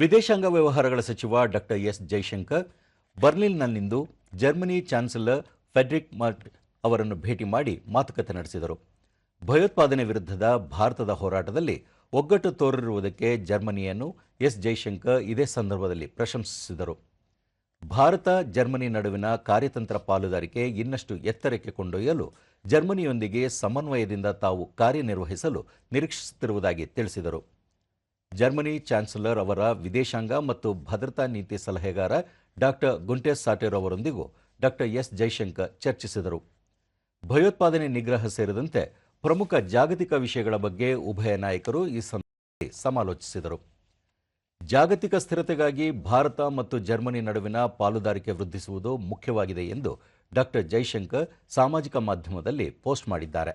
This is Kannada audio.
ವಿದೇಶಾಂಗ ವ್ಯವಹಾರಗಳ ಸಚಿವ ಡಾಕ್ಟರ್ ಎಸ್ ಜೈಶಂಕರ್ ಬರ್ಲಿನ್ನಲ್ಲಿಂದು ಜರ್ಮನಿ ಚಾನ್ಸಲರ್ ಫೆಡ್ರಿಕ್ ಮರ್ಟ್ ಅವರನ್ನು ಭೇಟಿ ಮಾಡಿ ಮಾತುಕತೆ ನಡೆಸಿದರು. ಭಯೋತ್ಪಾದನೆ ವಿರುದ್ಧದ ಭಾರತದ ಹೋರಾಟದಲ್ಲಿ ಒಗ್ಗಟ್ಟು ತೋರಿರುವುದಕ್ಕೆ ಜರ್ಮನಿಯನ್ನು ಎಸ್ ಜೈಶಂಕರ್ ಇದೇ ಸಂದರ್ಭದಲ್ಲಿ ಪ್ರಶಂಸಿಸಿದರು. ಭಾರತ ಜರ್ಮನಿ ನಡುವಿನ ಕಾರ್ಯತಂತ್ರ ಪಾಲುದಾರಿಕೆ ಇನ್ನಷ್ಟು ಎತ್ತರಕ್ಕೆ ಕೊಂಡೊಯ್ಯಲು ಜರ್ಮನಿಯೊಂದಿಗೆ ಸಮನ್ವಯದಿಂದ ತಾವು ಕಾರ್ಯನಿರ್ವಹಿಸಲು ನಿರೀಕ್ಷಿಸುತ್ತಿರುವುದಾಗಿ ತಿಳಿಸಿದರು. ಜರ್ಮನಿ ಚಾನ್ಸಲರ್ ಅವರ ವಿದೇಶಾಂಗ ಮತ್ತು ಭದ್ರತಾ ನೀತಿ ಸಲಹೆಗಾರ ಡಾಕ್ಟರ್ ಗುಂಟೆಸ್ ಸಾಟೆರ್ ಅವರೊಂದಿಗೂ ಡಾಕ್ಟರ್ ಎಸ್ ಜೈಶಂಕರ್ ಚರ್ಚಿಸಿದರು. ಭಯೋತ್ಪಾದನೆ ನಿಗ್ರಹ ಸೇರಿದಂತೆ ಪ್ರಮುಖ ಜಾಗತಿಕ ವಿಷಯಗಳ ಬಗ್ಗೆ ಉಭಯ ನಾಯಕರು ಈ ಸಂದರ್ಭದಲ್ಲಿ ಸಮಾಲೋಚಿಸಿದರು. ಜಾಗತಿಕ ಸ್ಥಿರತೆಗಾಗಿ ಭಾರತ ಮತ್ತು ಜರ್ಮನಿ ನಡುವಿನ ಪಾಲುದಾರಿಕೆ ವೃದ್ಧಿಸುವುದು ಮುಖ್ಯವಾಗಿದೆ ಎಂದು ಡಾಕ್ಟರ್ ಜೈಶಂಕರ್ ಸಾಮಾಜಿಕ ಮಾಧ್ಯಮದಲ್ಲಿ ಪೋಸ್ಟ್ ಮಾಡಿದ್ದಾರೆ.